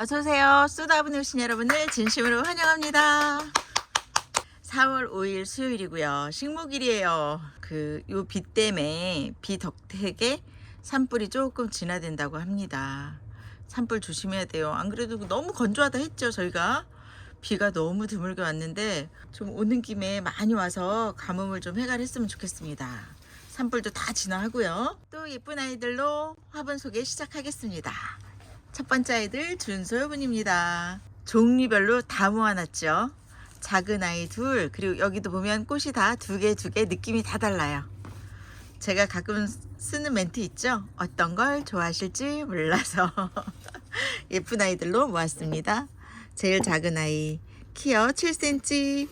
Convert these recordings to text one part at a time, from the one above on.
어서오세요. 쏟아부는 오신 여러분을 진심으로 환영합니다. 4월 5일 수요일이고요. 식목일이에요. 그, 요 비 때문에 비 덕택에 산불이 조금 진화된다고 합니다. 산불 조심해야 돼요. 안 그래도 너무 건조하다 했죠, 저희가. 비가 너무 드물게 왔는데 좀 오는 김에 많이 와서 가뭄을 좀 해결했으면 좋겠습니다. 산불도 다 진화하고요. 또 예쁜 아이들로 화분 소개 시작하겠습니다. 첫 번째 아이들 준소여분입니다. 종류별로 다 모아놨죠. 작은 아이 둘 그리고 여기도 보면 꽃이 다 두 개 두 개 느낌이 다 달라요. 제가 가끔 쓰는 멘트 있죠. 어떤 걸 좋아하실지 몰라서 예쁜 아이들로 모았습니다. 제일 작은 아이 키어 7cm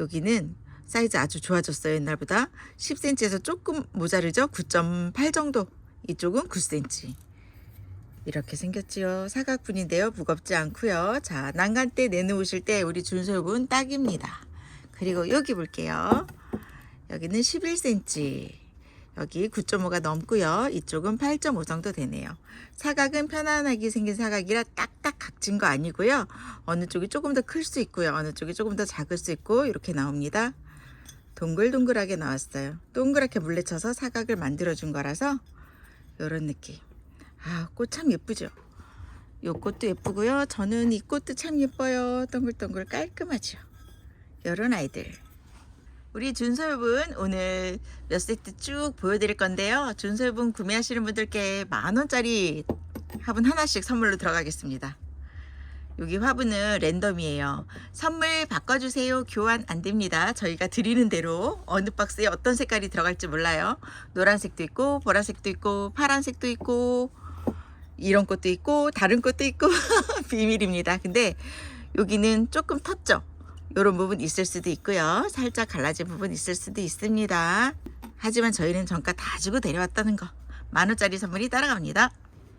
여기는 사이즈 아주 좋아졌어요 옛날보다 10cm에서 조금 모자르죠 9.8 정도 이쪽은 9cm 이렇게 생겼지요. 사각분인데요. 무겁지 않고요. 자 난간 때 내놓으실 때 우리 준솔분 딱입니다. 그리고 여기 볼게요. 여기는 11cm 여기 9.5가 넘고요. 이쪽은 8.5 정도 되네요. 사각은 편안하게 생긴 사각이라 딱딱 각진 거 아니고요. 어느 쪽이 조금 더 클 수 있고요. 어느 쪽이 조금 더 작을 수 있고 이렇게 나옵니다. 동글동글하게 나왔어요. 동그랗게 물레쳐서 사각을 만들어 준 거라서 이런 느낌 아, 꽃 참 예쁘죠? 요 꽃도 예쁘고요. 저는 이 꽃도 참 예뻐요. 동글동글 깔끔하죠. 요런 아이들. 우리 준솔분 오늘 몇 세트 쭉 보여드릴 건데요. 준솔분 구매하시는 분들께 만 원짜리 화분 하나씩 선물로 들어가겠습니다. 여기 화분은 랜덤이에요. 선물 바꿔주세요. 교환 안 됩니다. 저희가 드리는 대로 어느 박스에 어떤 색깔이 들어갈지 몰라요. 노란색도 있고, 보라색도 있고, 파란색도 있고, 이런 것도 있고 다른 것도 있고 비밀입니다. 근데 여기는 조금 텄죠. 이런 부분 있을 수도 있고요. 살짝 갈라진 부분 있을 수도 있습니다. 하지만 저희는 정가 다 주고 데려왔다는 거. 만 원짜리 선물이 따라갑니다.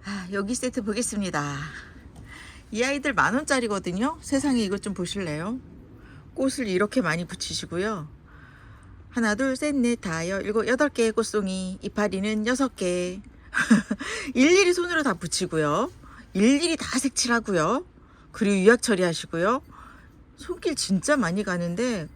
아, 여기 세트 보겠습니다. 이 아이들 만 원짜리거든요. 세상에 이것 좀 보실래요? 꽃을 이렇게 많이 붙이시고요. 하나, 둘, 셋, 넷, 다, 여, 일곱, 여덟 개의 꽃송이. 이파리는 여섯 개. 일일이 손으로 다 붙이고요. 일일이 다 색칠하고요. 그리고 유약 처리하시고요. 손길 진짜 많이 가는데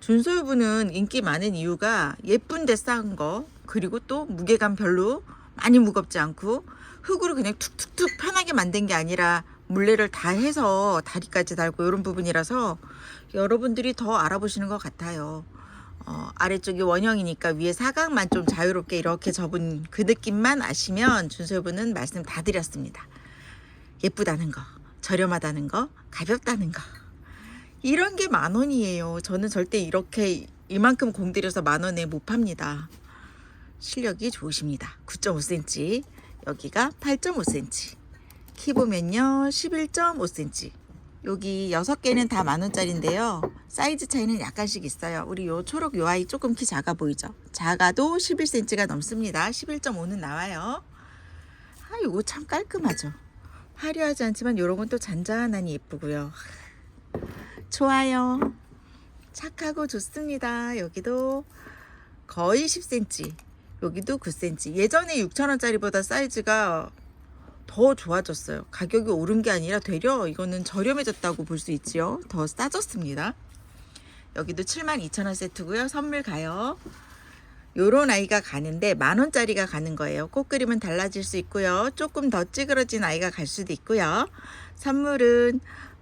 준솔분은 인기 많은 이유가 예쁜데 싼 거, 그리고 또 무게감 별로 많이 무겁지 않고 흙으로 그냥 툭툭툭 편하게 만든 게 아니라 물레를 다 해서 다리까지 달고 이런 부분이라서 여러분들이 더 알아보시는 것 같아요. 어, 아래쪽이 원형이니까 위에 사각만 좀 자유롭게 이렇게 접은 그 느낌만 아시면 준솔분은 말씀 다 드렸습니다. 예쁘다는 거, 저렴하다는 거, 가볍다는 거. 이런 게 만 원이에요. 저는 절대 이렇게 이만큼 공들여서 만 원에 못 팝니다. 실력이 좋으십니다. 9.5cm, 여기가 8.5cm. 키 보면요, 11.5cm. 여기 여섯 개는 다 만 원짜리인데요. 사이즈 차이는 약간씩 있어요. 우리 요 초록 요 아이 조금 키 작아 보이죠? 작아도 11cm가 넘습니다. 11.5는 나와요. 아, 요거 참 깔끔하죠. 화려하지 않지만 요런 건 또 잔잔하니 예쁘고요. 좋아요. 착하고 좋습니다. 여기도 거의 10cm. 여기도 9cm. 예전에 6,000원짜리보다 사이즈가 더 좋아졌어요. 가격이 오른 게 아니라 되려 이거는 저렴해졌다고 볼 수 있지요. 더 싸졌습니다. 여기도 72,000원 세트고요. 선물 가요. 요런 아이가 가는데 만 원짜리가 가는 거예요. 꽃 그림은 달라질 수 있고요. 조금 더 찌그러진 아이가 갈 수도 있고요. 선물은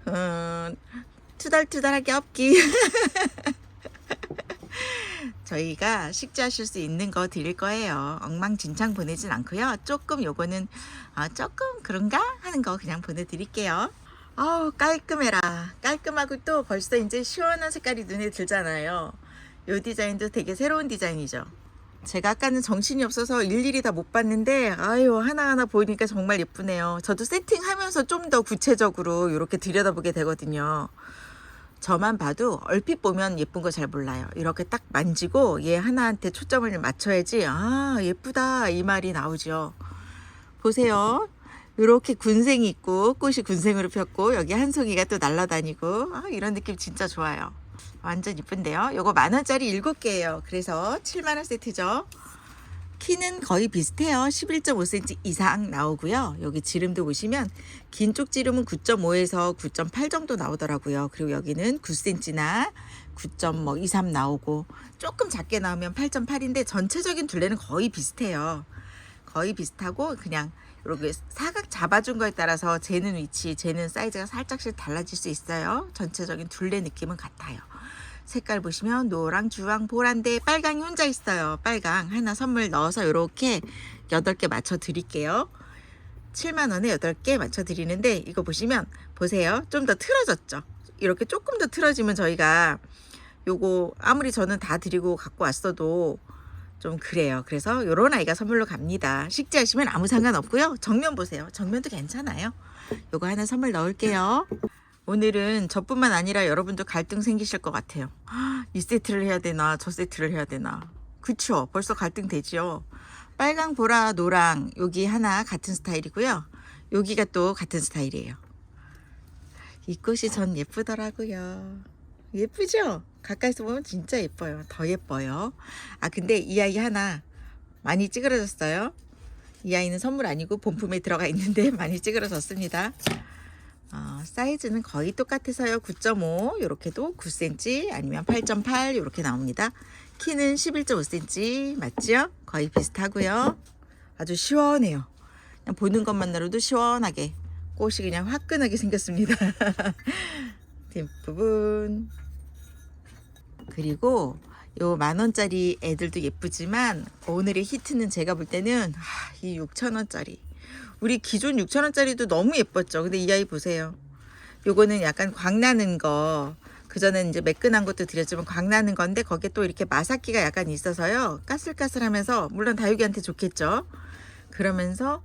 음, 투덜투덜하게 없기. 저희가 식재하실 수 있는 거 드릴 거예요. 엉망진창 보내진 않고요. 조금 요거는 아, 조금 그런가 하는 거 그냥 보내드릴게요. 아우 깔끔해라. 깔끔하고 또 벌써 이제 시원한 색깔이 눈에 들잖아요. 요 디자인도 되게 새로운 디자인이죠. 제가 아까는 정신이 없어서 일일이 다 못 봤는데 아유 하나하나 보니까 정말 예쁘네요. 저도 세팅하면서 좀 더 구체적으로 이렇게 들여다보게 되거든요. 저만 봐도 얼핏 보면 예쁜 거 잘 몰라요. 이렇게 딱 만지고 얘 하나한테 초점을 맞춰야지 아 예쁘다 이 말이 나오죠. 보세요. 이렇게 군생이 있고 꽃이 군생으로 폈고 여기 한 송이가 또 날아다니고 아, 이런 느낌 진짜 좋아요. 완전 이쁜데요. 요거 만 원짜리 일곱 개예요. 그래서 7만 원 세트죠. 키는 거의 비슷해요. 11.5cm 이상 나오고요. 여기 지름도 보시면 긴 쪽 지름은 9.5에서 9.8 정도 나오더라고요. 그리고 여기는 9cm나 9.23 나오고 조금 작게 나오면 8.8인데 전체적인 둘레는 거의 비슷해요. 거의 비슷하고 그냥 이렇게 사각 잡아준 거에 따라서 재는 위치, 재는 사이즈가 살짝씩 달라질 수 있어요. 전체적인 둘레 느낌은 같아요. 색깔 보시면 노랑, 주황, 보라인데 빨강이 혼자 있어요. 빨강 하나 선물 넣어서 이렇게 8개 맞춰 드릴게요. 7만 원에 8개 맞춰 드리는데 이거 보시면 보세요. 좀 더 틀어졌죠. 이렇게 조금 더 틀어지면 저희가 요거 아무리 저는 다 드리고 갖고 왔어도 좀 그래요. 그래서 요런 아이가 선물로 갑니다. 식재하시면 아무 상관없고요. 정면 보세요. 정면도 괜찮아요. 요거 하나 선물 넣을게요. 오늘은 저뿐만 아니라 여러분도 갈등 생기실 것 같아요. 아, 이 세트를 해야 되나 저 세트를 해야 되나. 그쵸? 벌써 갈등 되지요. 빨강, 보라, 노랑 여기 하나 같은 스타일이고요. 여기가 또 같은 스타일이에요. 이 꽃이 전 예쁘더라고요. 예쁘죠? 가까이서 보면 진짜 예뻐요. 더 예뻐요. 아 근데 이 아이 하나 많이 찌그러졌어요. 이 아이는 선물 아니고 본품에 들어가 있는데 많이 찌그러졌습니다. 어, 사이즈는 거의 똑같아서요. 9.5 이렇게도 9cm 아니면 8.8 이렇게 나옵니다. 키는 11.5cm 맞죠? 거의 비슷하고요. 아주 시원해요. 그냥 보는 것만으로도 시원하게 꽃이 그냥 화끈하게 생겼습니다. 뒷부분 그리고 요 만원짜리 애들도 예쁘지만 오늘의 히트는 제가 볼 때는 아, 이 6천원짜리 우리 기존 6천원짜리도 너무 예뻤죠. 근데 이 아이 보세요. 요거는 약간 광나는 거. 그전엔 이제 매끈한 것도 드렸지만 광나는 건데 거기에 또 이렇게 마사키가 약간 있어서요. 까슬까슬하면서 물론 다육이한테 좋겠죠. 그러면서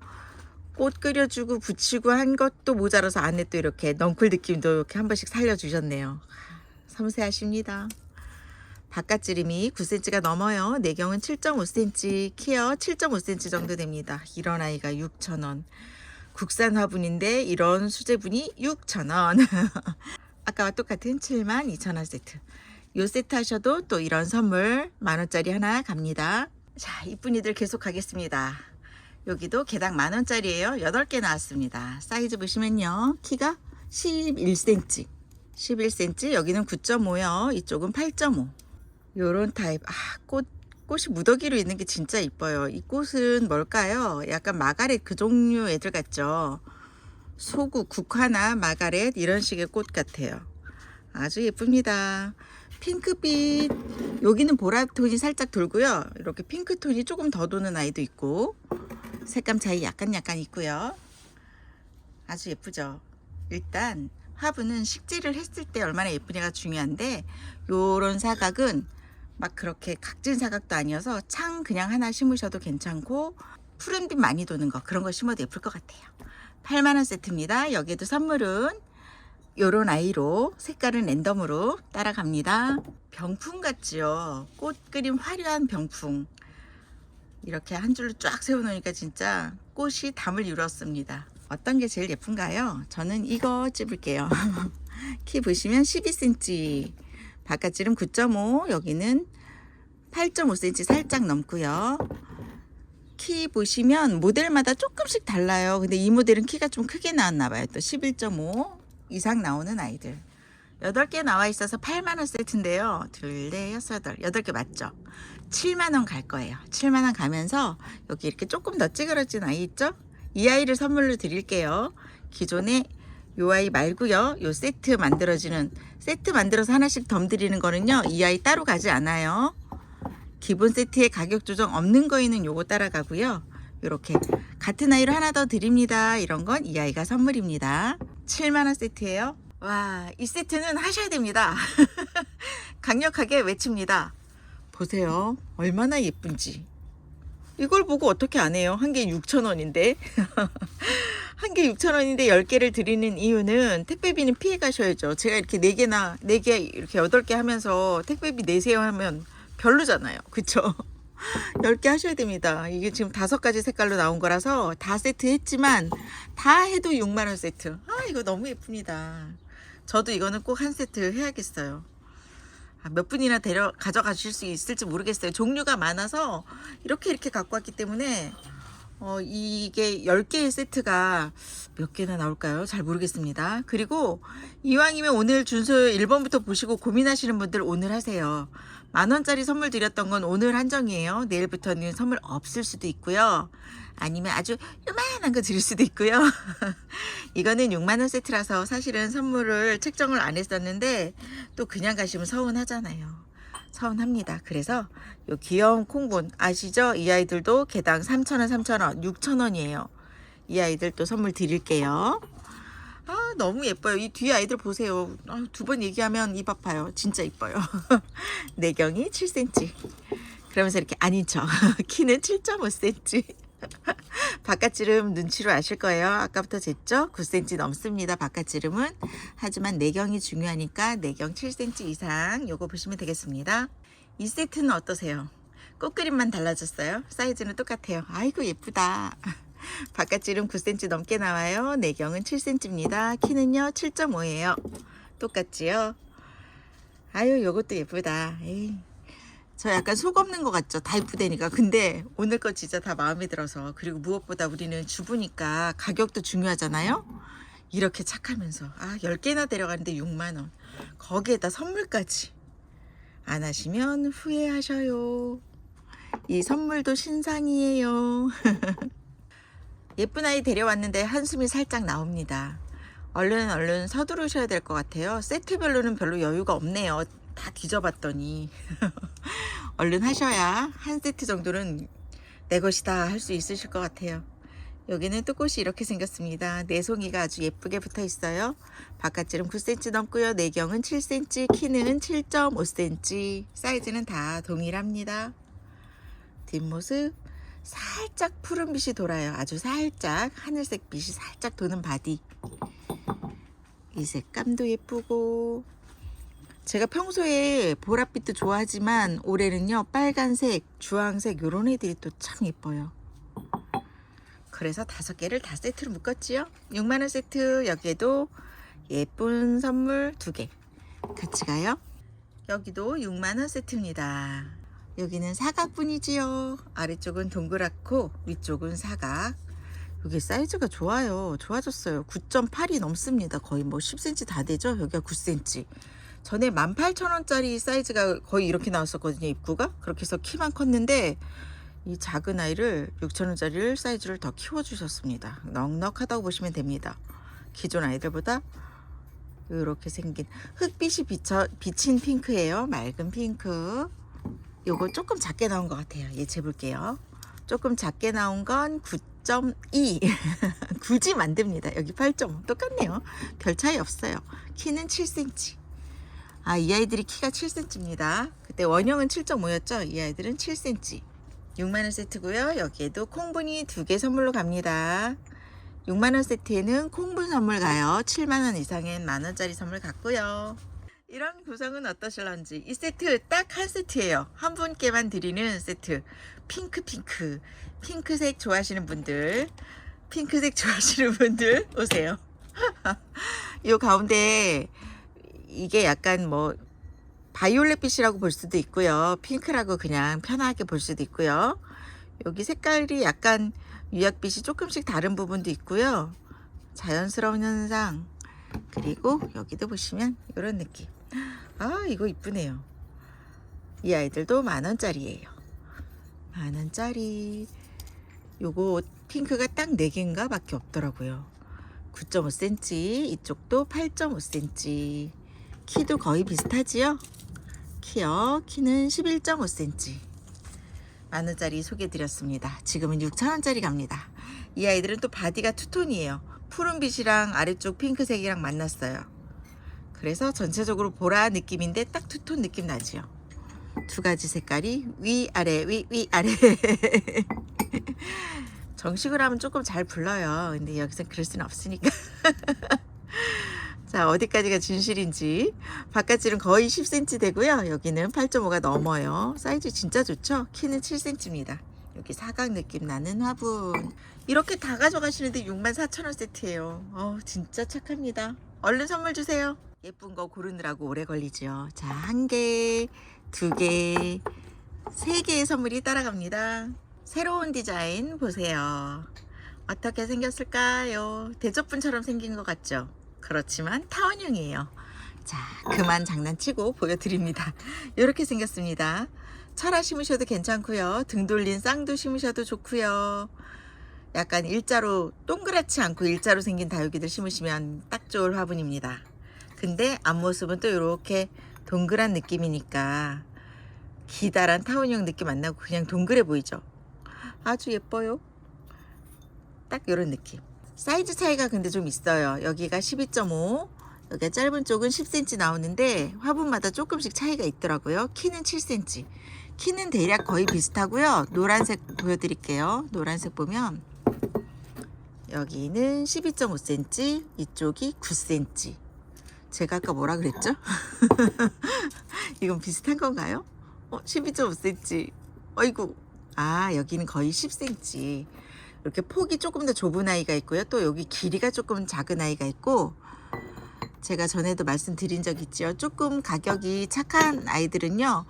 꽃 끓여주고 붙이고 한 것도 모자라서 안에 또 이렇게 넝쿨 느낌도 이렇게 한 번씩 살려주셨네요. 섬세하십니다 바깥 지름이 9cm가 넘어요. 내경은 7.5cm, 키어 7.5cm 정도 됩니다. 이런 아이가 6,000원. 국산 화분인데 이런 수제분이 6,000원. 아까와 똑같은 72,000원 세트. 요 세트 하셔도 또 이런 선물 만원짜리 하나 갑니다. 자, 이쁜이들 계속 가겠습니다. 여기도 개당 만원짜리예요. 8개 나왔습니다. 사이즈 보시면요. 키가 11cm. 11cm, 여기는 9.5요. 이쪽은 8.5. 요런 타입. 아, 꽃, 꽃이 무더기로 있는 게 진짜 이뻐요. 이 꽃은 뭘까요? 약간 마가렛 그 종류 애들 같죠? 소구, 국화나 마가렛 이런 식의 꽃 같아요. 아주 예쁩니다. 핑크빛. 여기는 보라톤이 살짝 돌고요. 이렇게 핑크톤이 조금 더 도는 아이도 있고. 색감 차이 약간 약간 있고요. 아주 예쁘죠? 일단 화분은 식재를 했을 때 얼마나 예쁘냐가 중요한데 요런 사각은 막 그렇게 각진 사각도 아니어서 창 그냥 하나 심으셔도 괜찮고 푸른빛 많이 도는 거 그런 거 심어도 예쁠 것 같아요. 8만원 세트입니다. 여기에도 선물은 요런 아이로 색깔은 랜덤으로 따라갑니다. 병풍 같지요. 꽃 그림 화려한 병풍. 이렇게 한 줄로 쫙 세워놓으니까 진짜 꽃이 담을 이루었습니다. 어떤 게 제일 예쁜가요? 저는 이거 찝을게요. 키 보시면 12cm, 바깥지름 9.5, 여기는 8.5cm 살짝 넘고요. 키 보시면 모델마다 조금씩 달라요. 근데 이 모델은 키가 좀 크게 나왔나 봐요. 또 11.5 이상 나오는 아이들. 8개 나와 있어서 8만원 세트인데요. 둘, 넷, 여섯, 여덟. 8개 맞죠? 7만원 갈 거예요. 7만원 가면서 여기 이렇게 조금 더 찌그러진 아이 있죠? 이 아이를 선물로 드릴게요. 기존에 요 아이 말고요. 요 세트 만들어지는 세트 만들어서 하나씩 덤 드리는 거는요. 이 아이 따로 가지 않아요. 기본 세트에 가격 조정 없는 거에는 요거 따라가고요. 요렇게 같은 아이로 하나 더 드립니다. 이런 건 이 아이가 선물입니다. 7만 원 세트예요. 와, 이 세트는 하셔야 됩니다. 강력하게 외칩니다. 보세요. 얼마나 예쁜지. 이걸 보고 어떻게 안 해요? 한 개 6,000원인데. 한 개 6,000원인데 10개를 드리는 이유는 택배비는 피해 가셔야죠. 제가 이렇게 4개나 4개 이렇게 8개 하면서 택배비 내세요 하면 별로잖아요. 그쵸? 10개 하셔야 됩니다. 이게 지금 다섯 가지 색깔로 나온 거라서 다 세트 했지만 다 해도 6만원 세트. 아, 이거 너무 예쁩니다. 저도 이거는 꼭 한 세트 해야겠어요. 아, 몇 분이나 데려 가져가실 수 있을지 모르겠어요. 종류가 많아서 이렇게 이렇게 갖고 왔기 때문에 어, 이게 10개의 세트가 몇 개나 나올까요? 잘 모르겠습니다. 그리고 이왕이면 오늘 준수 1번부터 보시고 고민하시는 분들 오늘 하세요. 만원짜리 선물 드렸던 건 오늘 한정이에요. 내일부터는 선물 없을 수도 있고요. 아니면 아주 요만한 거 드릴 수도 있고요. 이거는 6만원 세트라서 사실은 선물을 책정을 안 했었는데 또 그냥 가시면 서운하잖아요. 서운합니다. 그래서 요 귀여운 콩분 아시죠? 이 아이들도 개당 3,000원, 3,000원, 6,000원이에요. 이 아이들 또 선물 드릴게요. 아, 너무 예뻐요. 이 뒤에 아이들 보세요. 아, 두번 얘기하면 입 아파요. 진짜 이뻐요. 내경이 7cm. 그러면서 이렇게 아닌 척. 키는 7.5cm. 바깥지름 눈치로 아실 거예요. 아까부터 쟀죠? 9cm 넘습니다. 바깥지름은. 하지만 내경이 중요하니까 내경 7cm 이상 요거 보시면 되겠습니다. 이 세트는 어떠세요? 꽃그림만 달라졌어요. 사이즈는 똑같아요. 아이고 예쁘다. 바깥지름 9cm 넘게 나와요. 내경은 7cm입니다. 키는요 7.5예요. 똑같지요? 아유 요것도 예쁘다. 에이. 저 약간 속 없는 것 같죠? 다 이쁘다니까. 근데 오늘 거 진짜 다 마음에 들어서. 그리고 무엇보다 우리는 주부니까 가격도 중요하잖아요? 이렇게 착하면서. 아, 10개나 데려가는데 6만원. 거기에다 선물까지. 안 하시면 후회하셔요. 이 선물도 신상이에요. 예쁜 아이 데려왔는데 한숨이 살짝 나옵니다. 얼른 얼른 서두르셔야 될 것 같아요. 세트별로는 별로 여유가 없네요. 다 뒤져봤더니. 얼른 하셔야 한 세트 정도는 내 것이다 할 수 있으실 것 같아요. 여기는 뚜꽃이 이렇게 생겼습니다. 내송이가 아주 예쁘게 붙어 있어요. 바깥지름 9cm 넘고요. 내경은 7cm, 키는 7.5cm. 사이즈는 다 동일합니다. 뒷모습 살짝 푸른빛이 돌아요. 아주 살짝 하늘색 빛이 살짝 도는 바디. 이 색감도 예쁘고 제가 평소에 보랏빛도 좋아하지만 올해는요 빨간색, 주황색 요런 애들이 또 참 예뻐요. 그래서 다섯 개를 다 세트로 묶었지요. 6만원 세트 여기에도 예쁜 선물 두 개 같이 가요. 여기도 6만원 세트입니다. 여기는 사각분이지요. 아래쪽은 동그랗고 위쪽은 사각. 여기 사이즈가 좋아요. 좋아졌어요. 9.8이 넘습니다. 거의 뭐 10cm 다 되죠? 여기가 9cm. 전에 18,000원짜리 사이즈가 거의 이렇게 나왔었거든요. 입구가. 그렇게 해서 키만 컸는데 이 작은 아이를 6,000원짜리를 사이즈를 더 키워주셨습니다. 넉넉하다고 보시면 됩니다. 기존 아이들보다 이렇게 생긴 흑빛이 비쳐, 비친 핑크예요. 맑은 핑크. 요거 조금 작게 나온 것 같아요. 얘 재볼게요. 조금 작게 나온 건 9.2. 굳이 만듭니다. 여기 8.5. 똑같네요. 별 차이 없어요. 키는 7cm. 아, 이 아이들이 키가 7cm입니다. 그때 원형은 7.5였죠? 이 아이들은 7cm. 6만원 세트고요. 여기에도 콩분이 두 개 선물로 갑니다. 6만원 세트에는 콩분 선물 가요. 7만원 이상엔 만원짜리 선물 갔고요. 이런 구성은 어떠실런지 이 세트 딱 한 세트예요. 한 분께만 드리는 세트. 핑크 핑크. 핑크색 좋아하시는 분들, 핑크색 좋아하시는 분들 오세요. 요 가운데 이게 약간 뭐 바이올렛빛이라고 볼 수도 있고요. 핑크라고 그냥 편하게 볼 수도 있고요. 여기 색깔이 약간 유약빛이 조금씩 다른 부분도 있고요. 자연스러운 현상. 그리고 여기도 보시면 이런 느낌. 아, 이거 이쁘네요. 이 아이들도 만 원짜리예요. 만 원짜리. 요거 핑크가 딱 4개인가 밖에 없더라고요. 9.5cm, 이쪽도 8.5cm. 키도 거의 비슷하지요? 키요. 키는 11.5cm. 만 원짜리 소개 드렸습니다. 지금은 6천 원짜리 갑니다. 이 아이들은 또 바디가 투톤이에요. 푸른빛이랑 아래쪽 핑크색이랑 만났어요. 그래서 전체적으로 보라 느낌인데 딱 투톤 느낌 나지요. 두 가지 색깔이 위 아래 위 위 아래. 정식으로 하면 조금 잘 불러요. 근데 여기서 그럴 수는 없으니까. 자, 어디까지가 진실인지. 바깥질은 거의 10cm 되고요. 여기는 8.5가 넘어요. 사이즈 진짜 좋죠? 키는 7cm입니다. 여기 사각 느낌 나는 화분. 이렇게 다 가져가시는데 64,000원 세트예요. 어, 진짜 착합니다. 얼른 선물 주세요. 예쁜 거 고르느라고 오래 걸리죠. 자, 한 개, 두 개, 세 개의 선물이 따라갑니다. 새로운 디자인 보세요. 어떻게 생겼을까요? 대접분처럼 생긴 것 같죠? 그렇지만 타원형이에요. 자, 그만 장난치고 보여드립니다. 이렇게 생겼습니다. 철화 심으셔도 괜찮고요. 등 돌린 쌍도 심으셔도 좋고요. 약간 일자로 동그랗지 않고 일자로 생긴 다육이들 심으시면 딱 좋을 화분입니다. 근데 앞모습은 또 이렇게 동그란 느낌이니까 기다란 타원형 느낌 안 나고 그냥 동그래 보이죠? 아주 예뻐요. 딱 이런 느낌. 사이즈 차이가 근데 좀 있어요. 여기가 12.5, 여기가 짧은 쪽은 10cm 나오는데 화분마다 조금씩 차이가 있더라고요. 키는 7cm. 키는 대략 거의 비슷하고요. 노란색 보여드릴게요. 노란색 보면 여기는 12.5cm, 이쪽이 9cm. 제가 아까 뭐라 그랬죠? 이건 비슷한 건가요? 어, 12.5cm. 어이구. 아, 여기는 거의 10cm. 이렇게 폭이 조금 더 좁은 아이가 있고요. 또 여기 길이가 조금 작은 아이가 있고, 제가 전에도 말씀드린 적 있죠. 조금 가격이 착한 아이들은요,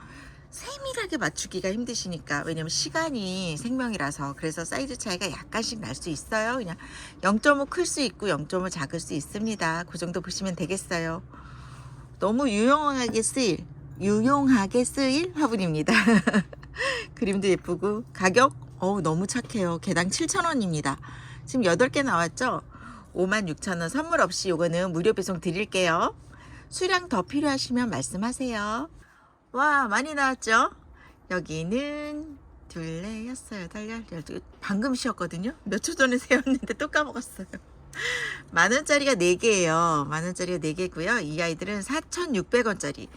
세밀하게 맞추기가 힘드시니까 왜냐면 시간이 생명이라서 그래서 사이즈 차이가 약간씩 날 수 있어요. 그냥 0.5 클 수 있고 0.5 작을 수 있습니다. 그 정도 보시면 되겠어요. 너무 유용하게 쓰일 유용하게 쓰일 화분입니다. 그림도 예쁘고 가격 어우 너무 착해요. 개당 7,000원입니다. 지금 8개 나왔죠? 56,000원 선물 없이 요거는 무료 배송 드릴게요. 수량 더 필요하시면 말씀하세요. 와 많이 나왔죠? 여기는 둘레 여섯 여덟 열 열두 방금 쉬었거든요. 몇 초 전에 세웠는데 또 까먹었어요. 만 원짜리가 4개예요. 만 원짜리가 4개고요. 이 아이들은 4,600원짜리.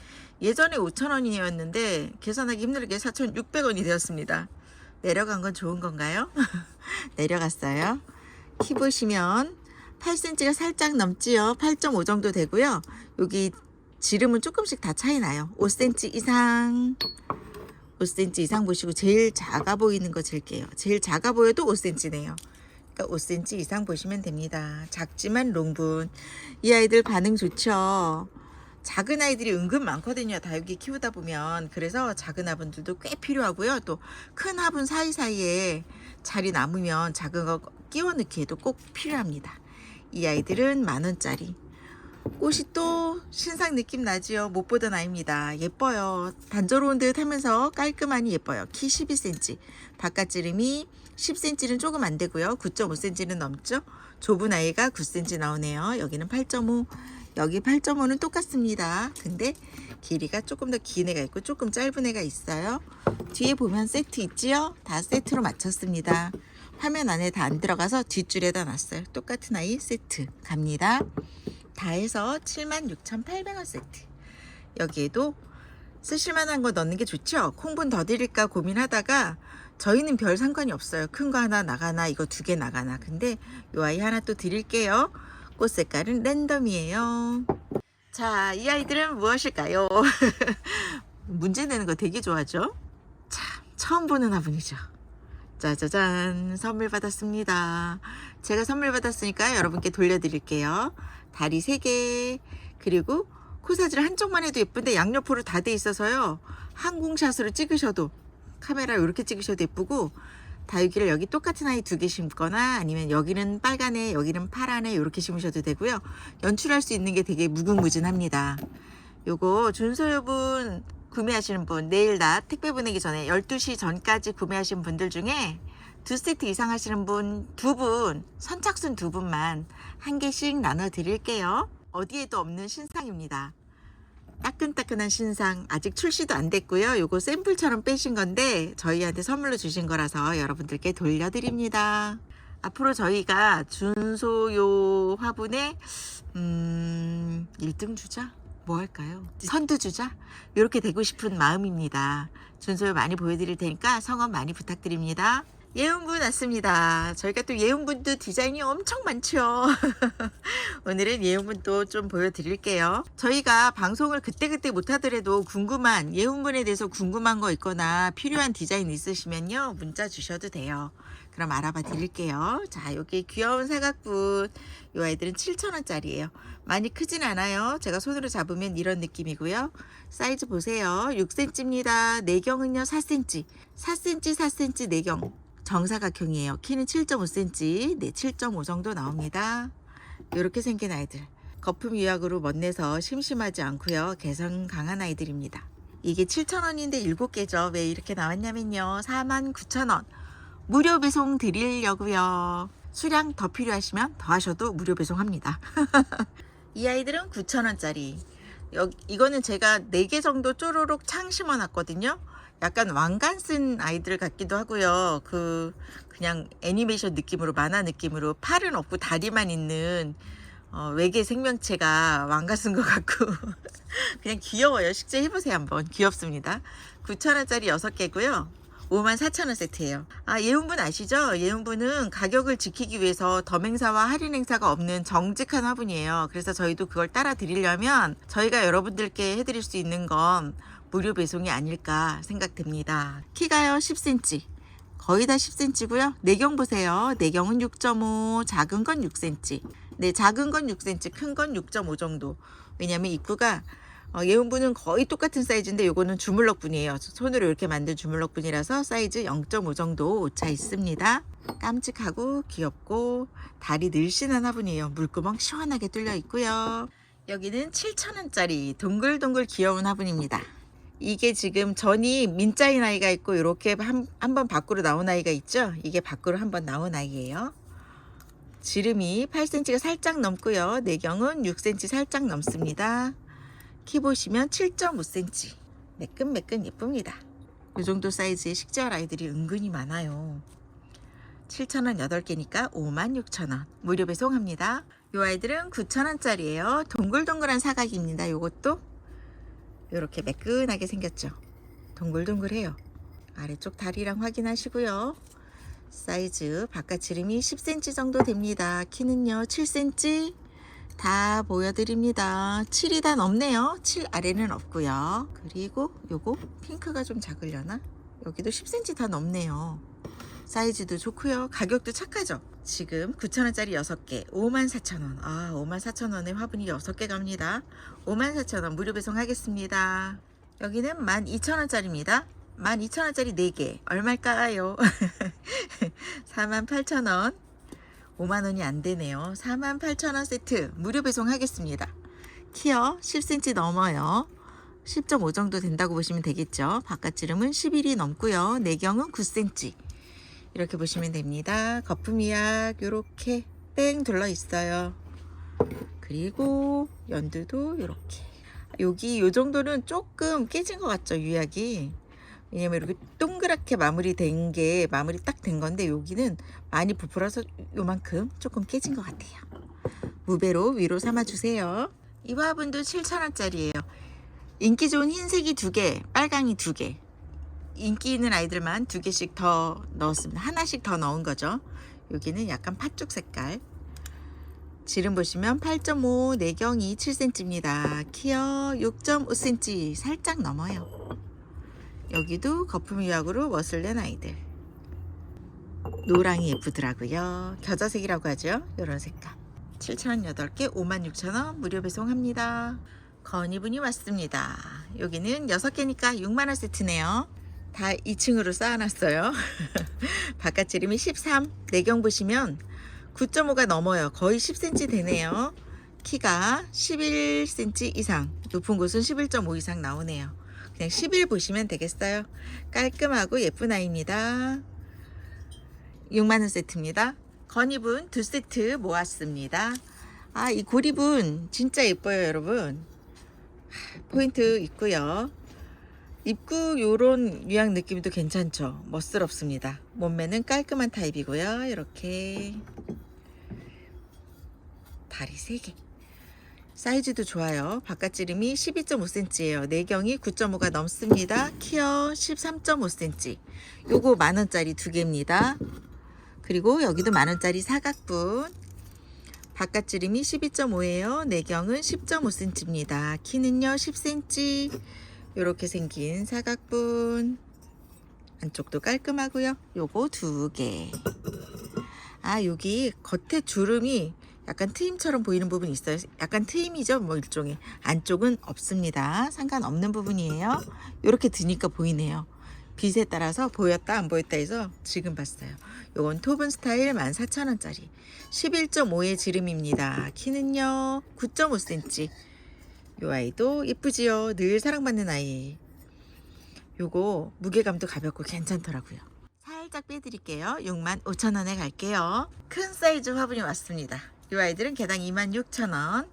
예전에 5,000원이었는데 계산하기 힘들게 4,600원이 되었습니다. 내려간 건 좋은 건가요? 내려갔어요. 키 보시면 8cm가 살짝 넘지요. 8.5 정도 되고요. 여기 지름은 조금씩 다 차이 나요. 5cm 이상. 5cm 이상 보시고 제일 작아 보이는 거 질게요. 제일 작아 보여도 5cm네요. 그러니까 5cm 이상 보시면 됩니다. 작지만 롱분. 이 아이들 반응 좋죠. 작은 아이들이 은근 많거든요. 다육이 키우다 보면. 그래서 작은 화분들도 꽤 필요하고요. 또 큰 화분 사이사이에 자리 남으면 작은 거 끼워 넣기에도 꼭 필요합니다. 이 아이들은 만 원짜리. 꽃이 또 신상 느낌 나지요. 못 보던 아이입니다. 예뻐요. 단조로운 듯 하면서 깔끔하니 예뻐요. 키 12cm. 바깥 지름이 10cm는 조금 안 되고요. 9.5cm는 넘죠. 좁은 아이가 9cm 나오네요. 여기는 8.5. 여기 8.5는 똑같습니다. 근데 길이가 조금 더 긴 애가 있고 조금 짧은 애가 있어요. 뒤에 보면 세트 있지요? 다 세트로 맞췄습니다. 화면 안에 다 안 들어가서 뒷줄에다 놨어요. 똑같은 아이 세트 갑니다. 다 해서 76,800원 세트. 여기에도 쓰실만한 거 넣는 게 좋죠? 콩분 더 드릴까 고민하다가 저희는 별 상관이 없어요. 큰 거 하나 나가나 이거 두 개 나가나. 근데 요 아이 하나 또 드릴게요. 꽃 색깔은 랜덤이에요. 자, 이 아이들은 무엇일까요? 문제 내는 거 되게 좋아하죠? 참, 처음 보는 화분이죠. 짜자잔, 선물 받았습니다. 제가 선물 받았으니까 여러분께 돌려드릴게요. 다리 3개, 그리고 코사지를 한쪽만 해도 예쁜데 양옆으로 다 돼 있어서요. 항공샷으로 찍으셔도, 카메라 이렇게 찍으셔도 예쁘고, 다육이를 여기 똑같은 아이 두 개 심거나 아니면 여기는 빨간애 여기는 파란애 이렇게 심으셔도 되고요. 연출할 수 있는 게 되게 무궁무진합니다. 요거 준소유분 구매하시는 분 내일 낮 택배 보내기 전에 12시 전까지 구매하신 분들 중에 두 세트 이상 하시는 분 두 분 선착순 두 분만 한 개씩 나눠 드릴게요. 어디에도 없는 신상입니다. 따끈따끈한 신상 아직 출시도 안 됐고요. 요거 샘플처럼 빼신 건데 저희한테 선물로 주신 거라서 여러분들께 돌려드립니다. 앞으로 저희가 준소요 화분에 음 1등 주자 뭐 할까요? 선두 주자 이렇게 되고 싶은 마음입니다. 준소요 많이 보여드릴 테니까 성원 많이 부탁드립니다. 예운분 왔습니다. 저희가 또 예운분도 디자인이 엄청 많죠. 오늘은 예운분도 좀 보여드릴게요. 저희가 방송을 그때그때 못하더라도 궁금한 예운분에 대해서 궁금한 거 있거나 필요한 디자인 있으시면요. 문자 주셔도 돼요. 그럼 알아봐 드릴게요. 자, 여기 귀여운 사각분. 이 아이들은 7,000원짜리예요. 많이 크진 않아요. 제가 손으로 잡으면 이런 느낌이고요. 사이즈 보세요. 6cm입니다. 내경은요 4cm. 4cm, 4cm 내경. 정사각형이에요. 키는 7.5cm. 네, 7.5 정도 나옵니다. 이렇게 생긴 아이들. 거품 유약으로 멋내서 심심하지 않고요. 개성 강한 아이들입니다. 이게 7,000원인데 7개죠. 왜 이렇게 나왔냐면요. 49,000원. 무료 배송 드리려고요. 수량 더 필요하시면 더 하셔도 무료 배송합니다. 이 아이들은 9,000원짜리. 여, 이거는 제가 4개 정도 쪼로록 창 심어 놨거든요. 약간 왕관 쓴 아이들 같기도 하고요. 그 그냥 애니메이션 느낌으로 만화 느낌으로 팔은 없고 다리만 있는 어, 외계 생명체가 왕관 쓴 것 같고 그냥 귀여워요. 실제 해보세요 한번. 귀엽습니다. 9,000원짜리 6개고요. 54,000원 세트예요. 아, 예운분 아시죠? 예운분은 가격을 지키기 위해서 덤행사와 할인 행사가 없는 정직한 화분이에요. 그래서 저희도 그걸 따라 드리려면 저희가 여러분들께 해드릴 수 있는 건 무료 배송이 아닐까 생각됩니다. 키가요 10cm. 거의 다 10cm고요. 내경 보세요. 내경은 6.5, 작은 건 6cm. 네, 작은 건 6cm, 큰 건 6.5 정도. 왜냐면 입구가 어, 예운분은 거의 똑같은 사이즈인데 요거는 주물럭분이에요. 손으로 이렇게 만든 주물럭분이라서 사이즈 0.5 정도 오차 있습니다. 깜찍하고 귀엽고 다리 늘씬한 화분이에요. 물구멍 시원하게 뚫려 있고요. 여기는 7,000원짜리 동글동글 귀여운 화분입니다. 이게 지금 전이 민자인 아이가 있고 이렇게 한 번 밖으로 나온 아이가 있죠. 이게 밖으로 한 번 나온 아이예요. 지름이 8cm가 살짝 넘고요. 내경은 6cm 살짝 넘습니다. 키 보시면 7.5cm. 매끈매끈 예쁩니다. 이 정도 사이즈의 식재활 아이들이 은근히 많아요. 7,000원 8개니까 56,000원. 무료 배송합니다. 이 아이들은 9,000원짜리예요. 동글동글한 사각입니다. 요것도 이렇게 매끈하게 생겼죠. 동글동글해요. 아래쪽 다리랑 확인하시고요. 사이즈 바깥 지름이 10cm 정도 됩니다. 키는요 7cm 다 보여드립니다. 7이 다 넘네요. 7 아래는 없고요. 그리고 요거 핑크가 좀 작으려나? 여기도 10cm 다 넘네요. 사이즈도 좋고요. 가격도 착하죠. 지금 9,000원짜리 6개, 54,000원. 아, 54,000원에 화분이 6개 갑니다. 54,000원 무료 배송하겠습니다. 여기는 12,000원짜리입니다. 12,000원짜리 4개. 얼마일까요? 48,000원. 5만 원이 안 되네요. 48,000원 세트 무료 배송하겠습니다. 키어 10cm 넘어요. 10.5 정도 된다고 보시면 되겠죠. 바깥 지름은 11이 넘고요. 내경은 9cm. 이렇게 보시면 됩니다. 거품이약 이렇게 뺑 둘러 있어요. 그리고 연두도 이렇게. 여기 요 정도는 조금 깨진 것 같죠, 유약이. 왜냐면 이렇게 동그랗게 마무리된 게 마무리 딱 된 건데 여기는 많이 부풀어서 요만큼 조금 깨진 것 같아요. 무배로 위로 삼아 주세요. 이 화분도 7,000원짜리예요. 인기 좋은 흰색이 두 개, 빨강이 두 개. 인기 있는 아이들만 두 개씩 더 넣었습니다. 하나씩 더 넣은 거죠. 여기는 약간 팥죽 색깔. 지름 보시면 8.5, 내경이 7cm입니다. 키어 6.5cm 살짝 넘어요. 여기도 거품 유약으로 멋을 낸 아이들. 노랑이 예쁘더라고요. 겨자색이라고 하죠. 이런 색감. 7,000원 8개 56,000원 무료 배송합니다. 건이분이 왔습니다. 여기는 6개니까 6만원 세트네요. 다 2층으로 쌓아놨어요. 바깥 지름이 13. 내경 보시면 9.5가 넘어요. 거의 10cm 되네요. 키가 11cm 이상, 높은 곳은 11.5 이상 나오네요. 그냥 11 보시면 되겠어요. 깔끔하고 예쁜 아이입니다. 6만원 세트입니다. 건입은 두 세트 모았습니다. 아, 이 고립은 진짜 예뻐요, 여러분. 포인트 있고요. 입구 요런 유약 느낌도 괜찮죠. 멋스럽습니다. 몸매는 깔끔한 타입이고요. 이렇게 다리 3개. 사이즈도 좋아요. 바깥지름이 12.5cm예요. 내경이 9.5가 넘습니다. 키어 13.5cm. 요거 만원짜리 두 개입니다. 그리고 여기도 만원짜리 사각분. 바깥지름이 12.5예요. 내경은 10.5cm입니다. 키는요 10cm. 요렇게 생긴 사각분. 안쪽도 깔끔하고요. 요거 두 개. 아 여기 겉에 주름이 약간 트임처럼 보이는 부분이 있어요. 약간 트임이죠, 뭐 일종의. 안쪽은 없습니다. 상관없는 부분이에요. 이렇게 드니까 보이네요. 빛에 따라서 보였다 안 보였다 해서 지금 봤어요. 요건 토분 스타일 14,000원짜리. 11.5의 지름입니다. 키는요 9.5cm. 요 아이도 예쁘지요. 늘 사랑받는 아이. 요거 무게감도 가볍고 괜찮더라고요. 살짝 빼드릴게요. 65,000원에 갈게요. 큰 사이즈 화분이 왔습니다. 이 아이들은 개당 26,000원.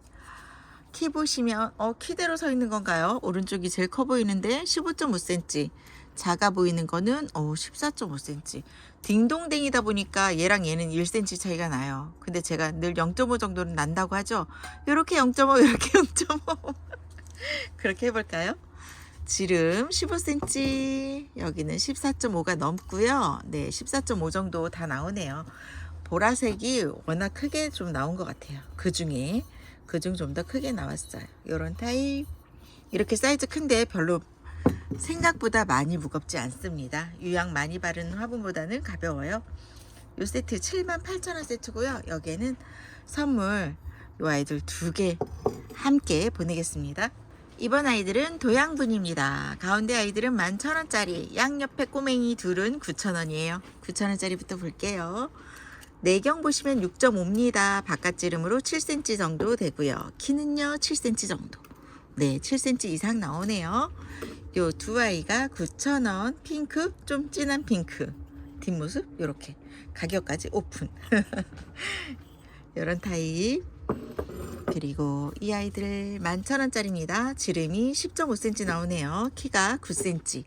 키 보시면 어 키대로 서 있는 건가요? 오른쪽이 제일 커 보이는데 15.5cm. 작아 보이는 거는 어 14.5cm. 딩동댕이다 보니까 얘랑 얘는 1cm 차이가 나요. 근데 제가 늘 0.5 정도는 난다고 하죠. 요렇게 0.5, 요렇게 0.5. 그렇게 해볼까요? 지름 15cm, 여기는 14.5가 넘고요. 네, 14.5 정도 다 나오네요. 보라색이 워낙 크게 좀 나온 것 같아요. 그 중에 그중 좀 더 크게 나왔어요. 요런 타입 이렇게 사이즈 큰데 별로 생각보다 많이 무겁지 않습니다. 유양 많이 바른 화분보다는 가벼워요. 요 세트 78,000원 세트고요. 여기에는 선물 요 아이들 두 개 함께 보내겠습니다. 이번 아이들은 도양분입니다. 가운데 아이들은 11,000원짜리, 양옆에 꼬맹이 둘은 9,000원이에요. 9,000원짜리부터 볼게요. 내경 보시면 6.5입니다. 바깥지름으로 7cm 정도 되고요. 키는요 7cm 정도. 네, 7cm 이상 나오네요. 요 두 아이가 9,000원, 핑크, 좀 진한 핑크. 뒷모습 요렇게 가격까지 오픈. 요런 타입. 그리고 이 아이들 11,000원짜리입니다. 지름이 10.5cm 나오네요. 키가 9cm.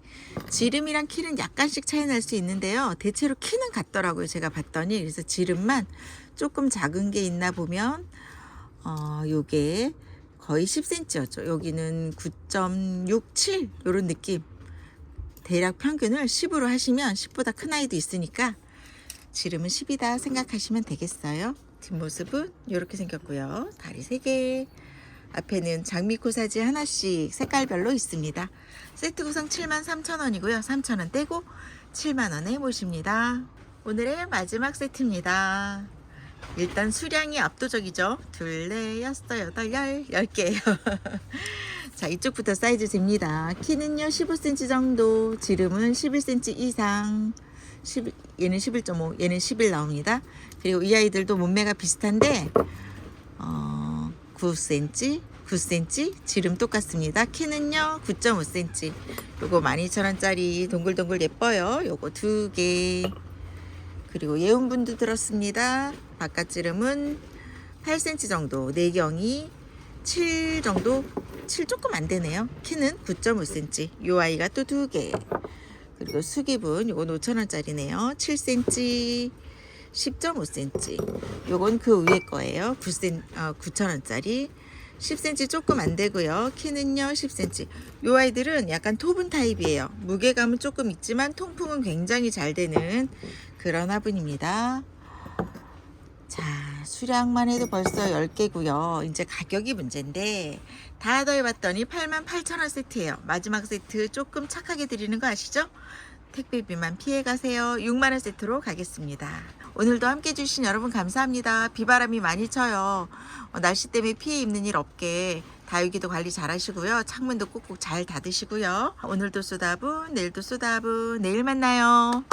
지름이랑 키는 약간씩 차이 날 수 있는데요. 대체로 키는 같더라고요. 제가 봤더니. 그래서 지름만 조금 작은 게 있나 보면, 어, 요게 거의 10cm였죠. 여기는 9.67 요런 느낌. 대략 평균을 10으로 하시면 10보다 큰 아이도 있으니까 지름은 10이다 생각하시면 되겠어요. 뒷모습은 이렇게 생겼고요. 다리 3개. 앞에는 장미코 사지 하나씩 색깔별로 있습니다. 세트 구성 73,000원이고요. 3,000원 떼고 7만원에 모십니다. 오늘의 마지막 세트입니다. 일단 수량이 압도적이죠. 둘, 넷, 여섯, 여덟, 열, 열 개예요. 자, 이쪽부터 사이즈 잽니다. 키는요, 15cm 정도, 지름은 11cm 이상. 10, 얘는 11.5, 얘는 11 나옵니다. 그리고 이 아이들도 몸매가 비슷한데, 어, 9cm, 9cm, 지름 똑같습니다. 키는요, 9.5cm. 요거 12,000원짜리 동글동글 예뻐요. 요거 두 개. 그리고 예온분도 들었습니다. 바깥 지름은 8cm 정도, 내경이 7 정도, 7 조금 안 되네요. 키는 9.5cm. 요 아이가 또 두 개. 그리고 수기분, 요건 5,000원짜리네요. 7cm, 10.5cm. 요건 그 위에 거예요. 9cm, 어, 9,000원짜리. 10cm 조금 안 되고요. 키는요 10cm. 요 아이들은 약간 토분 타입이에요. 무게감은 조금 있지만 통풍은 굉장히 잘 되는 그런 화분입니다. 자, 수량만 해도 벌써 10개고요. 이제 가격이 문제인데 다 더해봤더니 88,000원 세트예요. 마지막 세트 조금 착하게 드리는 거 아시죠? 택배비만 피해가세요. 6만원 세트로 가겠습니다. 오늘도 함께 해주신 여러분 감사합니다. 비바람이 많이 쳐요. 어, 날씨 때문에 피해 입는 일 없게 다육이도 관리 잘 하시고요. 창문도 꾹꾹 잘 닫으시고요. 오늘도 쏘다분, 내일도 쏘다분, 내일 만나요.